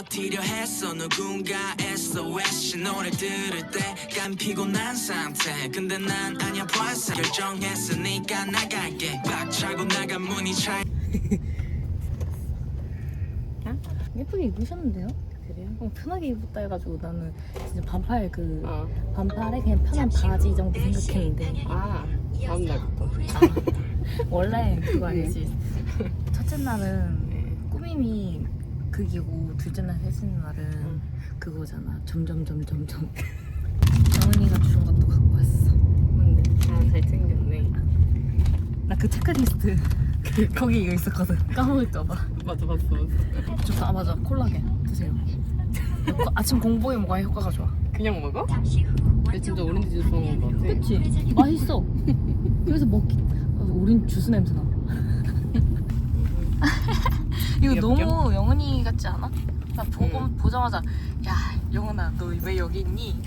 난 버티려 했어 누군가 SOS 노래 들을 때간 피곤한 상태 근데 난 아니야 벌써 결정했으니까 나갈게 박차고 나간 문이 잘 예쁘게 입으셨는데요? 그래요? 어, 편하게 입었다 해가지고 나는 진짜 반팔 그 어. 반팔에 그냥 편한 바지 정도 생각했는데 아, 다음 날부터. 원래 그거 알지? 첫째 날은 꾸밈이 극이고 둘째 날 셋째 날은 그거잖아. 점점 점점 점. 정은이가 준 것도 갖고 왔어. 뭔데? 아, 잘생겼네. 나 그 체크리스트 거기 이거 있었거든. 까먹을까봐. 맞아, 봤어, 봤어. 좋다. 아 맞아. 콜라겐 드세요. 코- 아침 공복에 먹어야 효과가 좋아? 그냥 먹어? 근데 진짜 오렌지 주스 먹는 거 같아. 그치? 맛있어. 그래서 먹기. 어, 우린 주스 냄새 나 이거? 너무 영은이 같지 않아? 나 보고 응. 보자마자 야 영은아 너 왜 여기 있니?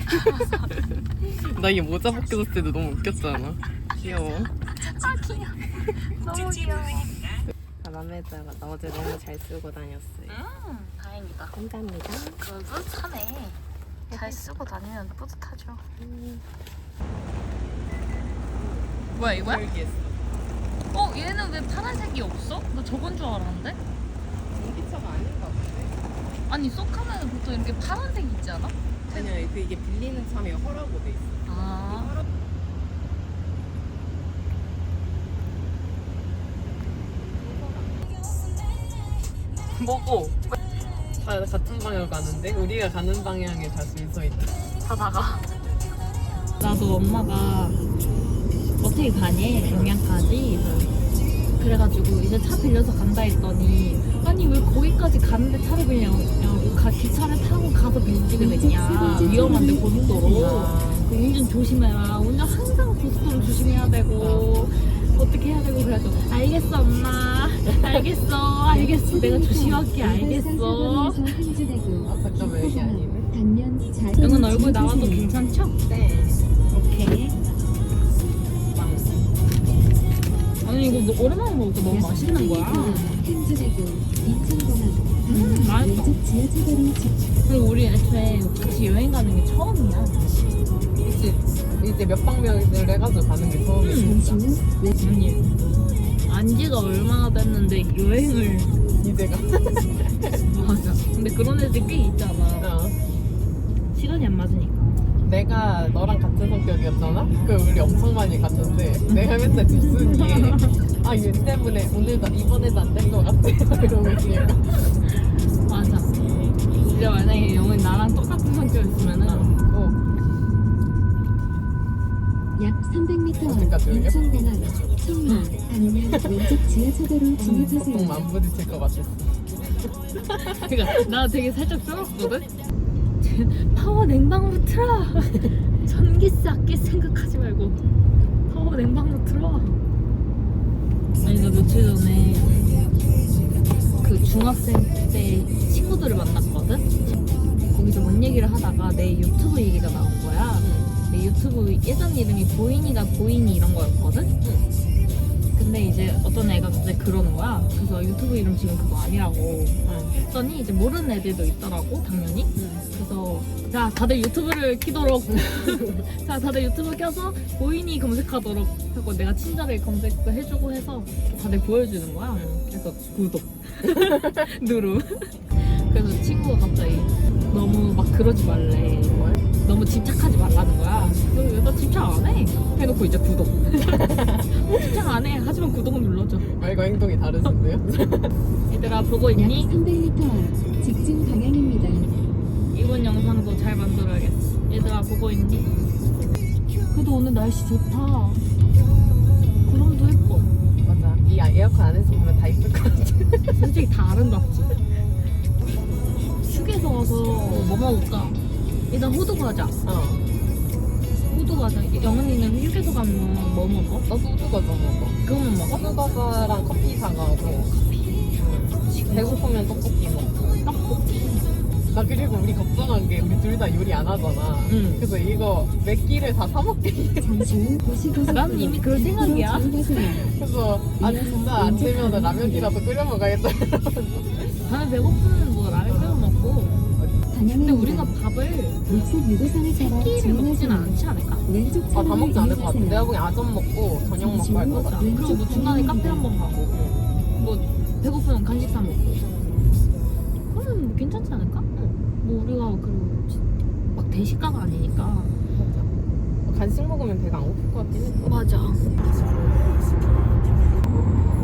나이 모자 벗겨졌을 때도 너무 웃겼잖아. 귀여워. 아 귀여워 너무 귀여워 아, 맘에 들어. 나 어제 너무 잘 쓰고 다녔어요. 음 다행이다 감사합니다. 차네 잘 쓰고 다니면 뿌듯하죠 뭐야 이거야? 어 얘는 왜 파란색이 없어? 나 저건 줄 알았는데 아니 쏙하면 보통 이렇게 파란색 있지 않아? 아니야, 그 이게 빌리는 참에 허라고 돼 있어. 아 뭐고? 다 같은 방향 가는데 우리가 가는 방향에 다줄서 있다. 다 나가 나도 엄마가 어떻게 가니? 영양까지 그래가지고 이제 차 빌려서 간다 했더니 아니 왜 거기까지 가는데 차를 빌려냐고 가, 기차를 타고 가서 빌리게 됐냐. 위험한데 고속도로. 그 운전 조심해라. 운전 항상 고속도로 조심해야 되고 어떻게 해야 되고 그래서 알겠어 엄마. 알겠어. 알겠어. 내가 조심할게. 알겠어. 아, 잠깐만 여기 아니네. 영은 얼굴 나와도 괜찮죠? 네. 오케이 아니 이거 너 오랜만에 먹으니까 너무 맛있는 거야 음, 맛있어 그리고 우리 애초에 같이 여행 가는 게 처음이야 이제 이제 몇 방면을 해가지고 가는 게 처음이니까. 아니 안지가 얼마나 됐는데 여행을 이제가. 맞아 근데 그런 애들 꽤 있잖아 어. 시간이 안 맞으니까 내가 너랑 같은 성격이었잖아? 그 우리 엄청 많이 갔는데 내가 맨날 뒷순이에 아얘 때문에 오늘도 이번에도 안된것 같아 이러고 있으니까 맞아 진짜 만약에 영은 나랑 똑같은 성격이었으면은 어. 약 300m 어디까지 앞 올려? 인천공항 청라 아니면 왼쪽 지하차도로 보통 진입하세요. 안 부딪힐 것 같았어 그러니까 나 되게 살짝 쫄았거든. 파워 냉방로 틀어. 전기세 아낄 생각하지 말고 파워 냉방로 틀어. 아니 나 며칠 전에 그 중학생 때 친구들을 만났거든. 거기서 뭔 얘기를 하다가 내 유튜브 얘기가 나온 거야. 내 유튜브 예전 이름이 보인이가 보인이 이런 거였거든. 근데 이제 어떤 애가 갑자기 그러는 거야. 그래서 유튜브 이름 지금 그거 아니라고 했더니 이제 모르는 애들도 있더라고 당연히. 그래서 자 다들 유튜브를 키도록 자 다들 유튜브 켜서 보인이 검색하도록 하고 내가 친절하게 검색도 해주고 해서 다들 보여주는 거야. 그래서 구독 누르. 그래서 친구가 갑자기 너무 막 그러지 말래. 너무 집착하지 말라는 거야. 그래서 나 집착 안 해. 해놓고 이제 구독. 어, 집착 안 해. 하지만 구독은 눌러줘. 말과 행동이 다르신데요? 얘들아 보고 약 있니? 300m 앞 직진 방향입니다. 이번 영상도 잘 만들어야겠어. 얘들아 보고 있니? 그래도 오늘 날씨 좋다. 구름도 예뻐. 맞아 이 에어컨 안에서 보면 다 이쁠 것 같아 솔직히 다 아름답지. 휴게소 와서 뭐 먹을까? 일단 호두 과자. 어 호두 과자. 영은이는 휴게소 가면 뭐 먹어? 나도 우두과자 먹어 그거만 먹어? 우두과자랑 커피 사가고 응. 배고프면 떡볶이. 나 그리고 우리 걱정한 게 우리 둘 다 요리 안 하잖아 응. 그래서 이거 몇 끼를 다 사먹게 난 이미 그럴 생각이야. 그래서 아 진짜 안 되면 라면이라도 끓여 먹어야겠다 밤에 배고프면 뭐 라면 끓여 먹고. 근데 우리가 밥을 일산 유도선을 잡아 끼를 먹진. 않지 않을까? 아, 다 먹지 않을 것 같아. 내가 보기엔 아점 먹고 저녁 먹고 할 것 같아. 그리고 뭐 중간에 카페 한 번 가고 뭐 배고프면 간식 사 먹고 그러면 뭐 괜찮지 않을까? 뭐 우리가 그리고 막 대식가가 아니니까 간식 먹으면 배가 안 고플 것 같긴 해. 맞아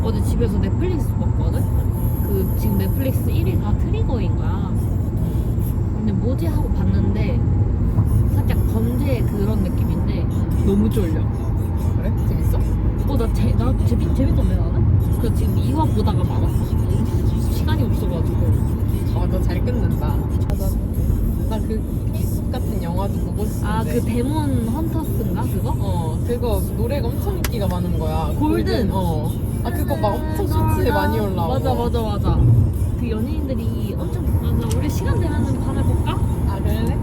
어제 집에서 넷플릭스 봤거든? 그 지금 넷플릭스 1위가 트리거인 거야 근데 뭐지 하고 봤는데 살짝 범죄 그런 느낌인데 너무 쫄려 그래? 재밌어? 어, 나, 재, 나 재밌, 재밌던데, 나는? 그 지금 2화 보다가 말았어. 시간이 없어가지고. 아, 너 잘 끊는다. 맞아. 나그 케이스 같은 영화도 보고 싶은데. 아, 그 데몬 헌터스인가, 그거? 어, 그거 노래가 엄청 인기가 많은 거야. 골든. 어. 아, 그거 막 엄청 쇼츠에 많이 올라오고. 맞아, 맞아, 맞아. 그 연예인들이 엄청, 맞아. 우리 시간 되면은 밤에 볼까? 아, 그래?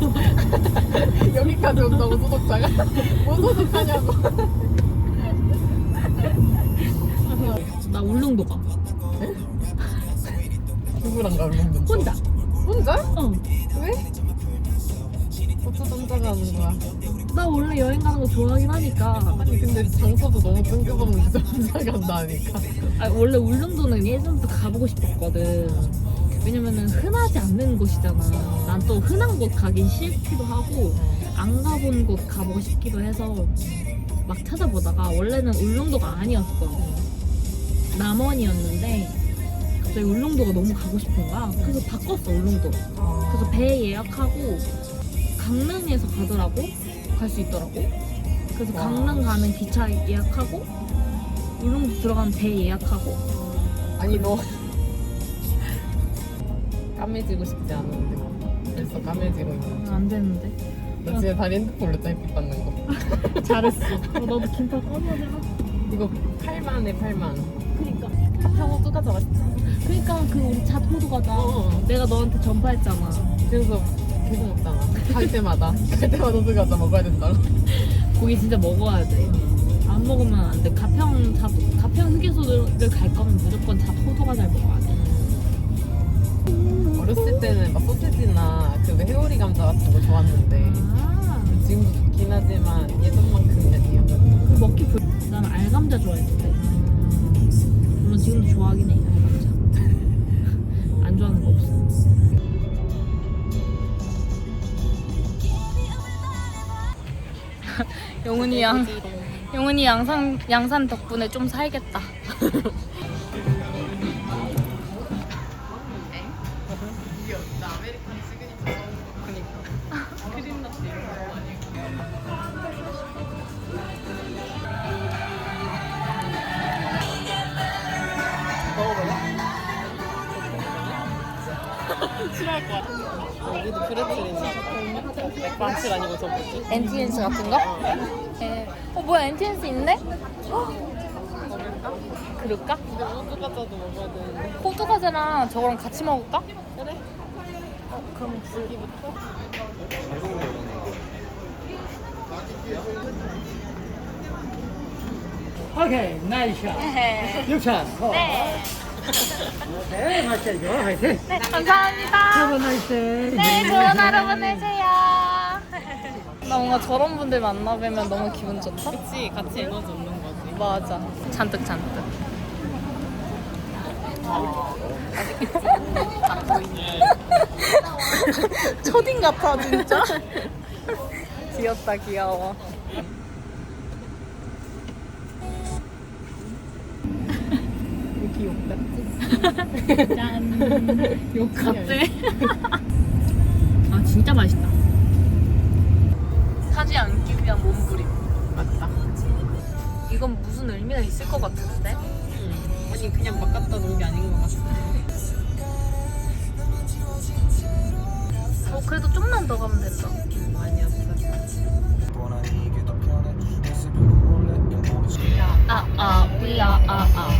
여기까지 온다고 소독자가? 뭔 소독하냐고. 나 울릉도 가. 누구랑 가, 울릉도? 혼자. 혼자? 어. 왜? 어쩌다 혼자 가는 거야? 나 원래 여행 가는 거 좋아하긴 하니까. 아니, 근데 장소도 너무 뜬금없는데 혼자 간다니까. 아, 원래 울릉도는 예전부터 가보고 싶었거든. 왜냐면은 흔하지 않는 곳이잖아. 난 또 흔한 곳 가긴 싫기도 하고 안 가본 곳 가보고 싶기도 해서 막 찾아보다가 원래는 울릉도가 아니었어. 남원이었는데 갑자기 울릉도가 너무 가고 싶은 거야. 그래서 바꿨어 울릉도. 그래서 배 예약하고 강릉에서 가더라고. 갈 수 있더라고. 그래서 와. 강릉 가는 기차 예약하고 울릉도 들어가는 배 예약하고 아니 너 까매지고 싶지 않은데 벌써 까매지고 있는 안 되는데. 너 진짜 다리 핸드폰으로 짤빛 받는 거 잘했어. 어, 나도 긴팔 꺼내야 이거 8만에 8만 그니까. 하평 또 가져갔지 그니까 그 우리 잣 호두 과자. 어. 내가 너한테 전파했잖아. 그래서 계속 먹잖아 갈 때마다 갈 때마다 또 가자 먹어야 된다고 고기 진짜 먹어야 돼. 안 먹으면 안 돼. 가평 잣, 가평 휴게소를 갈 거면 무조건 잣 호두 과자를 먹어야 돼. 어렸을 때는 막 소세지나 그 회오리 감자 같은 거 좋았는데 아, 지금도 좋긴 하지만 예전만큼은 아니에요 그 먹기 불. 난 알감자 좋아했는데. 물론 지금도 좋아하긴 해. 알감자. 안 좋아하는 거 없어. 영훈이 양, 영훈이 양산 양산 덕분에 좀 살겠다. 싫어할 것 같아. 여기도 프레첼이네. 맥반칠 아니고 저 뭐지? NTNS 같은 거? 예. 어 뭐야 NTNS 있네? 먹을까? 그럴까? 근데 우주 과자도 먹어야 되는데. 호두 과자랑 저거랑 같이 먹을까? 그래? 어, 그럼 불기부터? 오케이, 나이스 샷. 6샷. 네. 네, 맛있죠. 화이팅. 네, 감사합니다. Have a nice day. 네, 좋은 하루 보내세요. 나 뭔가 저런 분들 만나 뵈면 너무 기분 좋다. 그치, 같이 에너지 얻는 거지. 맞아. 잔뜩 잔뜩. 초딩 같아 진짜. 귀엽다 귀여워. 이렇게 욕 같지? 짠. 욕 같대. 아 진짜 맛있다. 사지 않기 위한 몸부림. 맞다. 이건 무슨 의미가 있을 것 같은데? 응. 아니, 그냥 막 갖다 놓은 게 아닌 것 같아. 어 그래도 좀만 더 가면 된다. 많이 아파. 아, 아, we are, 아, 아, 아, 아.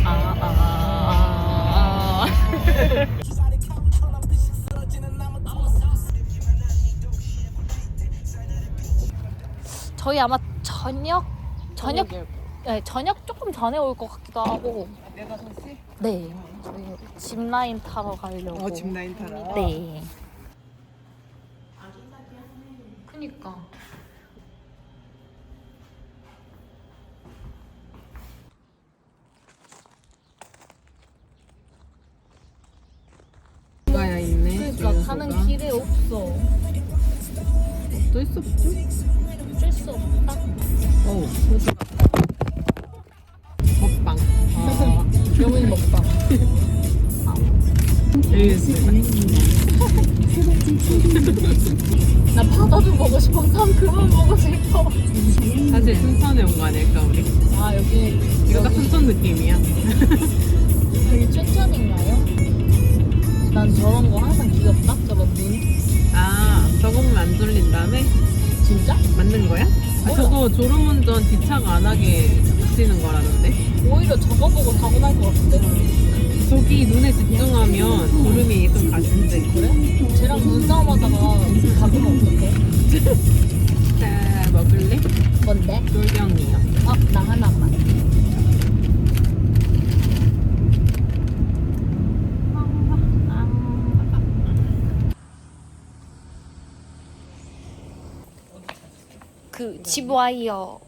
저희 아마 저녁 저녁 네, 저녁 조금 전에 올 것 같기도 하고. 내가 샀지? 네. 저희 집라인 타러 가려고. 어, 짚라인 타러. 네. 그니까. 가는 길에 없어. 또 있어 없죠? 어쩔 수 없다. 어우 먹방 아, 영훈이 먹방. 나 바다도 보고 싶어. 산 그만 보고 싶어. 사실 순천에 온 거 아닐까 우리? 아 여기 이거 딱 순천 느낌이야 여기 춘천인가요? 난 저런 거 항상 귀엽다. 저런 눈. 아 저거면 안 졸린 다음에 진짜? 맞는 거야? 아, 몰라. 저거 졸음운전 뒤차가 안 하게 붙이는 거라는데 오히려 저거 보고 사고 날 것 같은데. 저기 눈에 집중하면 졸음이 좀 가신대 그래? 쟤랑 눈싸움 하다가 가보면 어떡해? 자 먹을래? 뭔데? 쫄병이요 어, 나 하나만. 집 와이어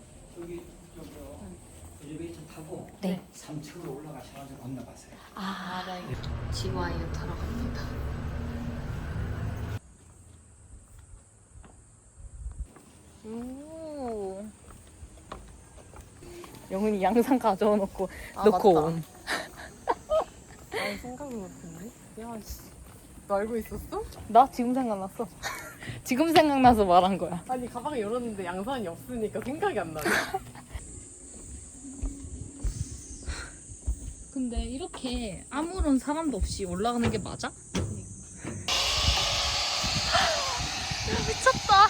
엘리베이터 타고 네. 3층으로 올라가셔가지고 건너가세요. 아, 집 와이어 타러 갑니다. 오. 영훈이 양상 가져와 놓고 놓고 온. 아니 생각이 못했네 야 씨 너 알고 있었어? 나 지금 생각났어. 지금 생각나서 말한 거야. 아니 가방을 열었는데 양산이 없으니까 생각이 안 나네 근데 이렇게 아무런 사람도 없이 올라가는 게 맞아? 미쳤다.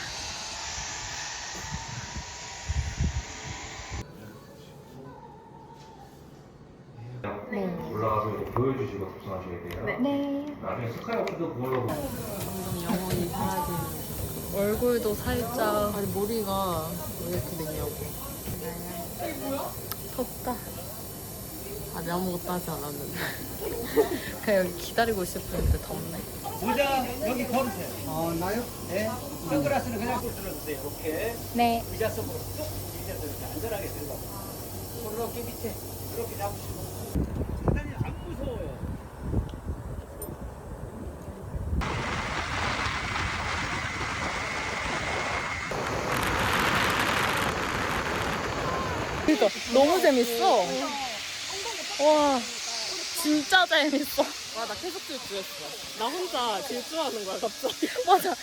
올라가서 이렇게 보여주시고 접근하셔야 돼요. 네. 나중에 스카이워크도 그걸로 영원히 사라지는 얼굴도 살짝 아니 머리가 왜 이렇게 됐냐고 덥다. 아니 아무것도 하지 않았는데 그냥 여기 기다리고 있을 뿐인데 덥네. 의자 여기 걸으세요. 어, 나요? 네. 선글라스는 그냥 꼭 들어주세요. 이렇게 네. 의자 속으로 쭉 의자에서 이렇게 안전하게 들어가. 손 이렇게 밑에 이렇게 잡으시고. 상당히 안 무서워요. 그러니까 너무 재밌어. 와, 진짜 재밌어. 아나 계속 질주했어 나 혼자 질주하는 거야 갑자기 맞아.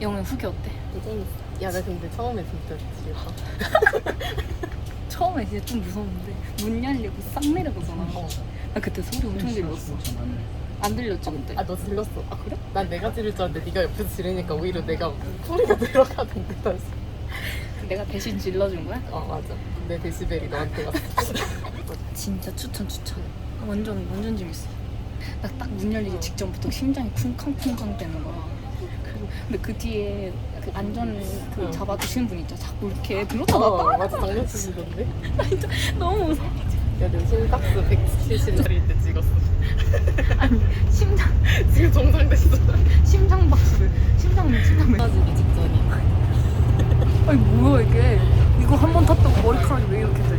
영훈 후기 어때? 야나 근데 처음에 진짜 질까 처음에 진짜 좀 무서웠는데 문 열리고 싹 내려가잖아. 나 그때 소리 엄청 질렀어. 안 들렸지 근데? 아 너 질렀어 아 그래? 난 내가 지를 줄 알았는데 네가 옆에서 지르니까 오히려 내가 소리가 들어가던데 다시 내가 대신 질러준 거야? 어 맞아 내 데시벨이 너한테 갔어 진짜 추천 추천. 완전 완전 재밌어. 나 딱 문 열리기 직전부터 심장이 쿵쾅쿵쾅 되는 거야. 그리고 근데 그 뒤에 그 안전 그 응. 잡아주시는 분 있죠. 자꾸 이렇게 들었다 놨다 어 맞아 장난치시던데 너무 무서워. 야 내가 심박수 170짜리 때 찍었어 아니 심장 지금 정상 됐어 심장 박수를 심장 심장 매. 빠지기 직전이야 아니 뭐야 이게? 이거 한 번 탔다고 머리카락이 왜 이렇게 돼?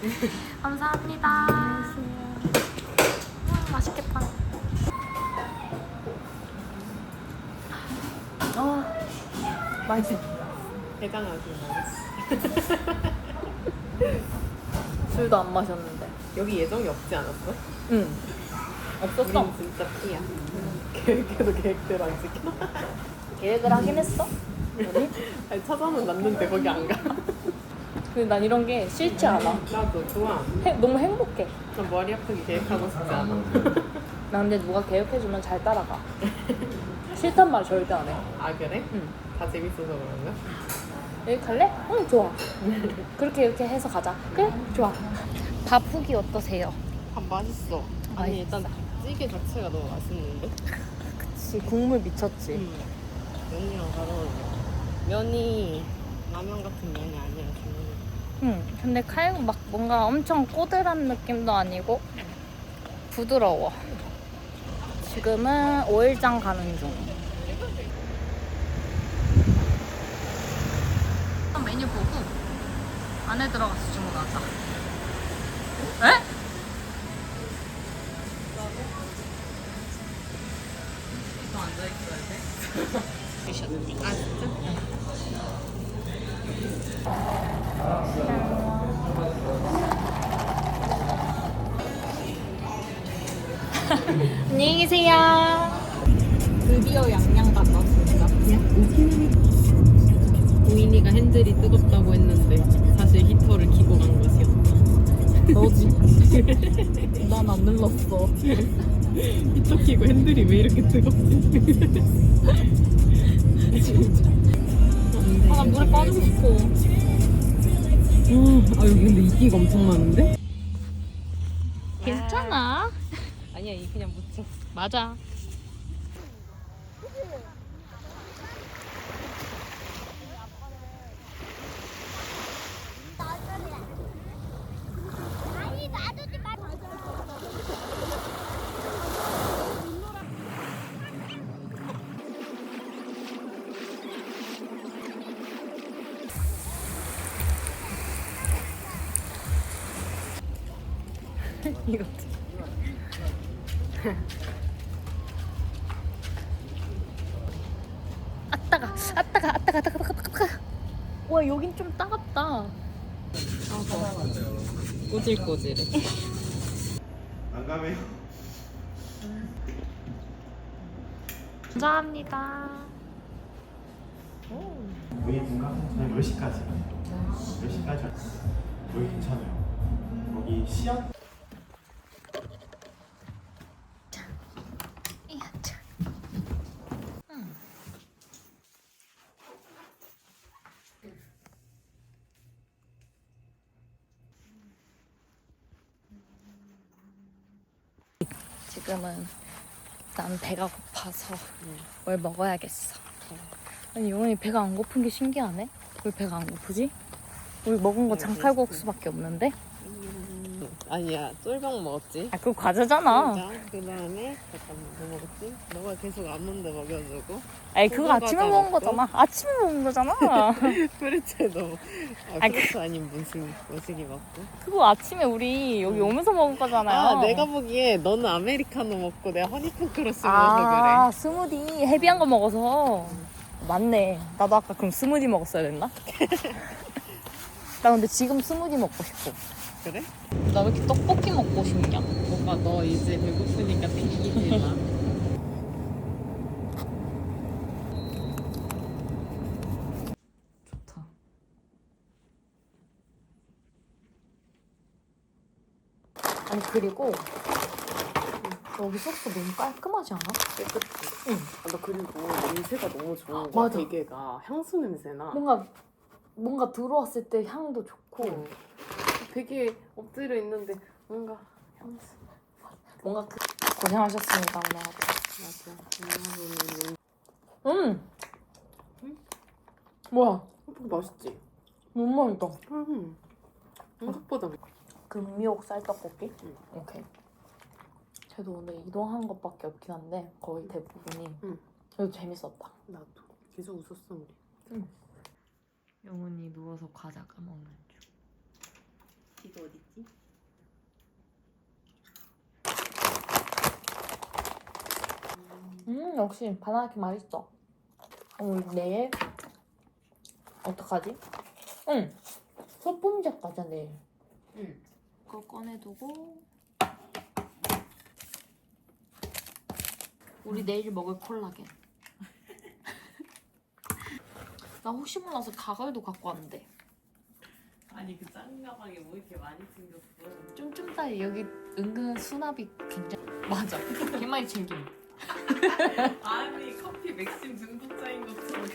감사합니다. 음, 맛있겠다. 어, 맛있어. 해장하지 술도 안 마셨는데. 여기 예정이 없지 않았어? 응. 없었어. 우린 진짜 피야 계획해도 계획대로 안 지켜 계획을 하긴 했어. 우리? 아니 찾아는 놨는데 거기 안 가 근데 난 이런 게 싫지 않아. 나도 좋아 해- 너무 행복해. 난 머리 아프게 계획하고 싶지 않아 나 근데 누가 계획해주면 잘 따라가. 싫단 말 절대 안 해. 아 그래? 응. 다 재밌어서 그런가? 여기 갈래? 응 좋아. 그렇게 이렇게 해서 가자. 그래? 좋아. 밥 후기 어떠세요? 밥 맛있어. 아니. 일단 찌개 자체가 너무 맛있는데. 그치 국물 미쳤지. 응. 면이랑 잘 어울려. 면이 라면 같은 면이 아니야. 저는. 응. 근데 칼국 막 뭔가 엄청 꼬들한 느낌도 아니고 부드러워. 지금은 오일장 가는 중. 메뉴 보고 안에 들어가서 주문하자. 안 눌렀어. 히터 키고 핸들이 왜 이렇게 뜨겁지? 아, 나 물에 빠지고 싶어. 아 여기 근데 이끼가 엄청 많은데? 괜찮아. 아니야 이 그냥 묻혀. 맞아. 아따가 아따가 아따가 아따가 아따가 아따가. 와 여긴 좀 따갑다. 꼬질꼬질해. 안 가면. 감사합니다. 웨이트인가? 저희 10시까지. 10시까지. 여기 괜찮아요. 여기 시약 지금은 난 배가 고파서 뭘 먹어야겠어 아니 영원히 배가 안 고픈 게 신기하네 왜 배가 안 고프지? 우리 먹은 거 장칼국수밖에 없는데? 아니야 쫄병 먹었지. 아 그거 과자잖아. 그 다음에 잠깐만 뭐 먹었지? 너가 계속 아몬드 먹여주고. 아니 그거 소금 아침에 과자 먹은 먹고. 거잖아. 아침에 먹은 거잖아. 프레첼도 아, 아니, 프레첼 아닌 무슨 무식이 먹고. 그거 아침에 우리 여기 오면서 먹은 거잖아요. 아 내가 보기에 너는 아메리카노 먹고 내가 허니콤 크러쉬 먹어서 아 스무디. 헤비한 거 먹어서. 맞네. 나도 아까 그럼 스무디 먹었어야 됐나? 나 근데 지금 스무디 먹고 싶어 그래? 나 왜 이렇게 떡볶이 먹고 싶냐? 오빠 너 이제 배고프니까 땡기지 마 좋다 아니 그리고 여기 소스 너무 깔끔하지 않아? 깨끗해 응. 아, 나 그리고 냄새가 너무 좋은 맞아. 베개가 향수 냄새나 뭔가 뭔가 들어왔을 때 향도 좋고 응. 베개에 엎드려 있는데 뭔가 향수 뭔가 그... 고생하셨습니다 오늘 맞아 음! 뭐야 음, 맛있지? 너무 맛있다 음. 생각보다 금미옥 쌀떡볶이? 응. 오케이. 쟤도 오늘 이동한 것밖에 없긴 한데 거의 대부분이 응. 그래도 재밌었다. 나도 계속 웃었어 우리 영훈이 누워서 과자 까먹는 중. 이거 어딨지? 음 역시 바나나케 맛있어. 어, 우리 내일 어떡하지? 응. 소품샵 가자 내일. 응. 그거 꺼내두고 우리 내일 먹을 콜라겐. 나 혹시 몰라서 가글도 갖고 왔는데. 아니 그 작은 가방에 뭐 이렇게 많이 챙겼어? 쫌쫌 사이 여기 은근 수납이 굉장히 맞아. 개 많이 챙김 아니 커피 맥심 중독자인 것처럼.